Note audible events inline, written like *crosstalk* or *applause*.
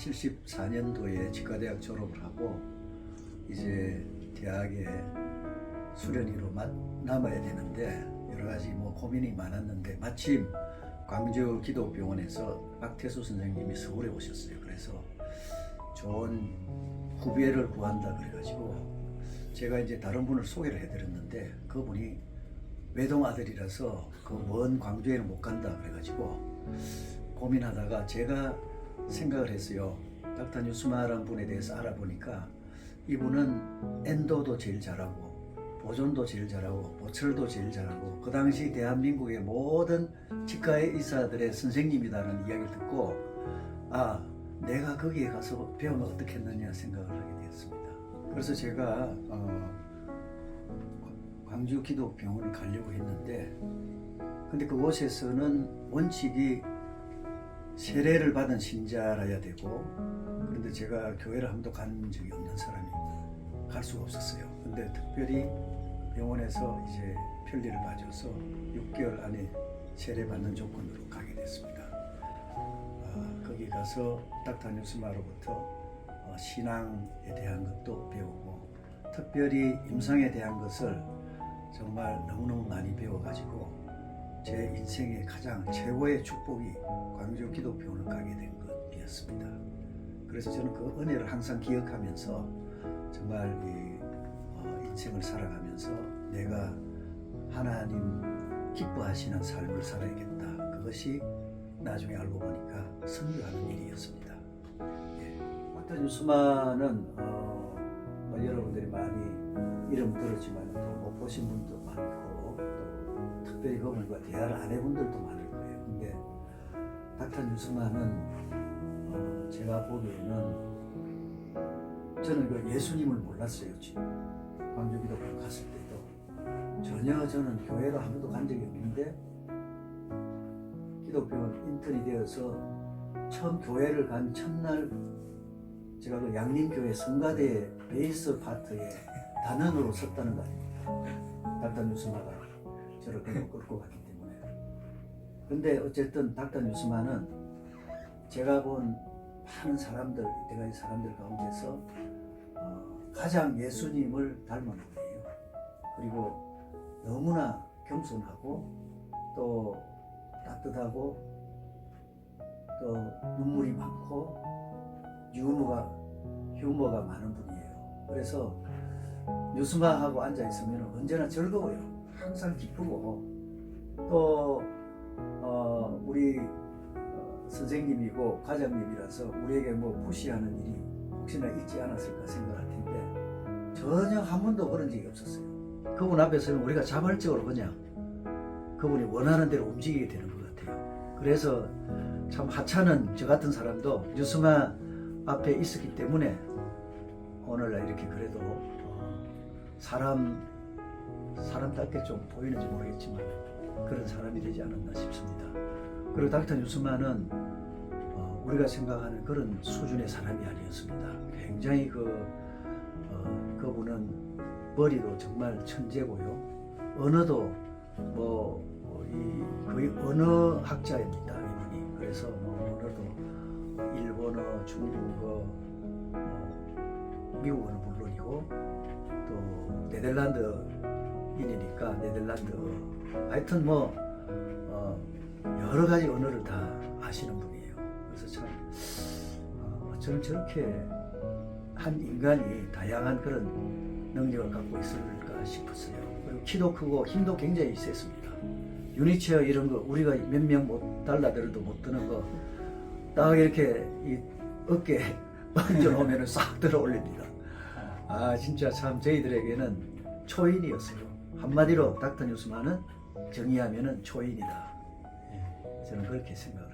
74년도에 치과대학 졸업을 하고 이제 대학에 수련의로 마- 남아야 되는데 여러 가지 뭐 고민이 많았는데 마침 광주 기독병원에서 박태수 선생님이 서울에 오셨어요. 그래서 좋은 후배를 구한다 그래가지고 제가 이제 다른 분을 소개를 해드렸는데 그분이 외동 아들이라서 그 먼 광주에는 못 간다 그래가지고 고민하다가 제가 생각을 했어요. 닥터 뉴스마라는 분에 대해서 알아보니까 이분은 엔도도 제일 잘하고 보존도 제일 잘하고 보철도 제일 잘하고 그 당시 대한민국의 모든 치과의 의사들의 선생님이다라는 이야기를 듣고 아 내가 거기에 가서 배우면 어떻겠느냐 생각을 하게 되었습니다. 그래서 제가 어, 광주 기독병원을 가려고 했는데 근데 그곳에서는 원칙이 세례를 받은 신자라야 되고 그런데 제가 교회를 한 번도 간 적이 없는 사람이 갈 수가 없었어요. 근데 특별히 병원에서 이제 편리를 봐줘서 6개월 안에 세례 받는 조건으로 가게 됐습니다. 아, 거기 가서 닥터 뉴스마로부터 어, 신앙에 대한 것도 배우고 특별히 임상에 대한 것을 정말 너무너무 많이 배워가지고 제 인생의 가장 최고의 축복이 광주 기독병원을 가게 된 것이었습니다. 그래서 저는 그 은혜를 항상 기억하면서 정말 이 어, 인생을 살아가면서 내가 하나님 기뻐하시는 삶을 살아야겠다. 그것이 나중에 알고 보니까 선교하는 일이었습니다. 예. 어떤 뉴스만은 어, 뭐 여러분들이 많이 이름 들었지만 또 못 보신 분도 많고 또 특별히 그분과 대화를 안 해본 분들도 많을 거예요. 근데 닥터 뉴스만은 어, 제가 보기에는 저는 그 예수님을 몰랐어요. 지금 광주기독교 갔을 때도 전혀 저는 교회를 한 번도 간 적이 없는데 기독교 인턴이 되어서 처음 교회를 간 첫날 제가 그 양림교회 성가대 베이스 파트에 단원으로 섰다는 거 아닙니까? 닥터 뉴스마가 저를 그냥 끌고 갔기 때문에. 근데 어쨌든 닥터 뉴스마는 제가 본 많은 사람들, 이때까지 사람들 가운데서 어, 가장 예수님을 닮은 분이에요. 그리고 너무나 겸손하고 또 따뜻하고 또 눈물이 많고 유머가 휴머가 많은 분이에요. 그래서 뉴스마하고 앉아 있으면 언제나 즐거워요. 항상 기쁘고 또 어, 우리 어, 선생님이고 과장님이라서 우리에게 뭐 푸시하는 일이 혹시나 있지 않았을까 생각할 텐데 전혀 한 번도 그런 적이 없었어요. 그분 앞에 서면 우리가 자발적으로 그냥 그분이 원하는 대로 움직이게 되는 것 같아요. 그래서 참 하찮은 저 같은 사람도 뉴스마 앞에 있었기 때문에 오늘날 이렇게 그래도 어, 사람 사람답게 좀 보이는지 모르겠지만 그런 사람이 되지 않았나 싶습니다. 그리고 닥터 뉴스만은 어, 우리가 생각하는 그런 수준의 사람이 아니었습니다. 굉장히 그 어, 그분은 머리도 정말 천재고요. 언어도 뭐 이 거의 언어 학자입니다 이분이. 그래서 뭐 언어도 일본어, 중국어, 뭐 미국어는 물론이고 또 네덜란드 인이니까 네덜란드어. 하여튼 뭐 어, 여러 가지 언어를 다 아시는 분이에요. 그래서 참 어, 저는 저렇게 한 인간이 다양한 그런 능력을 갖고 있을까 싶었어요. 그리고 키도 크고 힘도 굉장히 셌습니다. 유니체어 이런 거 우리가 몇 명 못 달라들어도 못 드는 거 딱 이렇게 이 어깨 *laughs* 얹어놓으면 싹 들어 올립니다. 아 진짜 참 저희들에게는 초인이었어요. 한마디로 닥터 뉴스만은 정의하면은 초인이다. 예, 저는 그렇게 생각합니다.